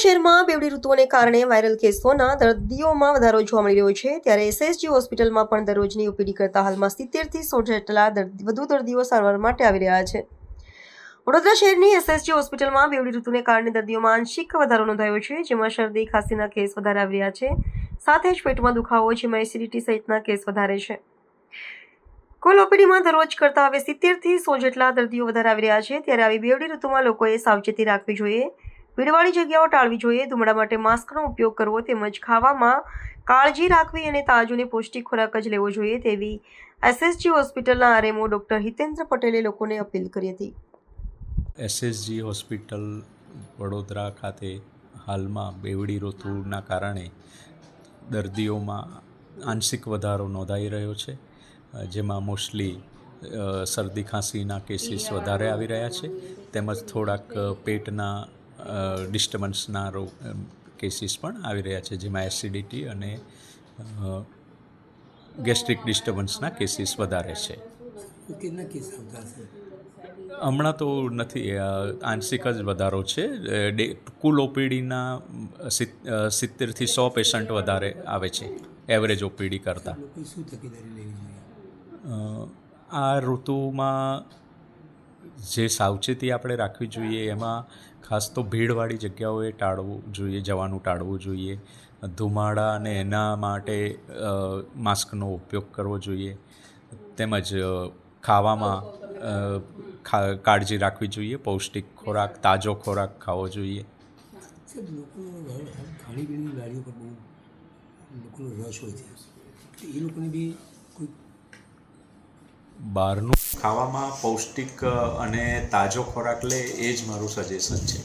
શહેરમાં બેવડી ઋતુઓને કારણે વાયરલ કેસોના દર્દીઓમાં વધારો જોવા મળી રહ્યો છે. ત્યારે એસએસજી હોસ્પિટલમાં પણ દરરોજની ઓપીડી કરતા હાલમાં સિત્તેરથી સો જેટલા દર્દી, વધુ દર્દીઓ સારવાર માટે આવી રહ્યા છે. વડોદરા શહેરની એસએસજી હોસ્પિટલમાં બેવડી ઋતુને કારણે દર્દીઓમાં આંશિક વધારો નોંધાયો છે, જેમાં શરદી, ખાંસીના કેસ વધારે આવી રહ્યા છે. સાથે જ પેટમાં દુખાવો જેમાં એસિડિટી સહિતના કેસ વધારે છે. કુલ ઓપીડીમાં દરરોજ કરતા હવે સિત્તેરથી સો જેટલા દર્દીઓ વધારે આવી રહ્યા છે. ત્યારે આવી બેવડી ઋતુમાં લોકોએ સાવચેતી રાખવી જોઈએ. ભીડવાળી જગ્યાઓ ટાળવી જોઈએ. ધુમડા માટે માસ્કનો ઉપયોગ કરવો તેમજ ખાવામાં કાળજી રાખવી અને તાજો પૌષ્ટિક ખોરાક જ લેવો જોઈએ તેવી એસએસજી હોસ્પિટલના આરએમઓ ડોક્ટર હિતેન્દ્ર પટેલે લોકોને અપીલ કરી હતી. એસએસજી હોસ્પિટલ વડોદરા ખાતે હાલમાં બેવડી ઋતુના કારણે દર્દીઓમાં આંશિક વધારો નોંધાઈ રહ્યો છે. જેમાં મોસ્ટલી શરદી ખાંસીના કેસીસ વધારે આવી રહ્યા છે. તેમજ થોડાક પેટના ડિસ્ટર્બન્સના રોગ કેસીસ પણ આવી રહ્યા છે. જેમાં એસિડિટી અને ગેસ્ટ્રિક ડિસ્ટર્બન્સના કેસીસ વધારે છે. કેટલા કેસ આવતા હમણાં તો નથી આંશિક જ વધારો છે. ડે કુલ ઓપીડીના સિત્તેરથી સો પેશન્ટ વધારે આવે છે એવરેજ ઓપીડી કરતાં. આ ઋતુમાં જે સાવચેતી આપણે રાખવી જોઈએ એમાં ખાસ તો ભીડવાળી જગ્યાઓએ ટાળવું જોઈએ જવાનું ટાળવું જોઈએ. ધુમાડા અને એના માટે માસ્કનો ઉપયોગ કરવો જોઈએ. તેમજ ખાવામાં કાળજી રાખવી જોઈએ પૌષ્ટિક ખોરાક તાજો ખોરાક ખાવો જોઈએ. સાહેબ લોકોનો ર- ખાણીપીણીની ગાડીઓ પર બહુ લોકોનો રસ હોય છે. એ લોકોને બી કોઈ બહારનું ખાવામાં પૌષ્ટિક અને તાજો ખોરાક લે એ જ મારું સજેશન છે.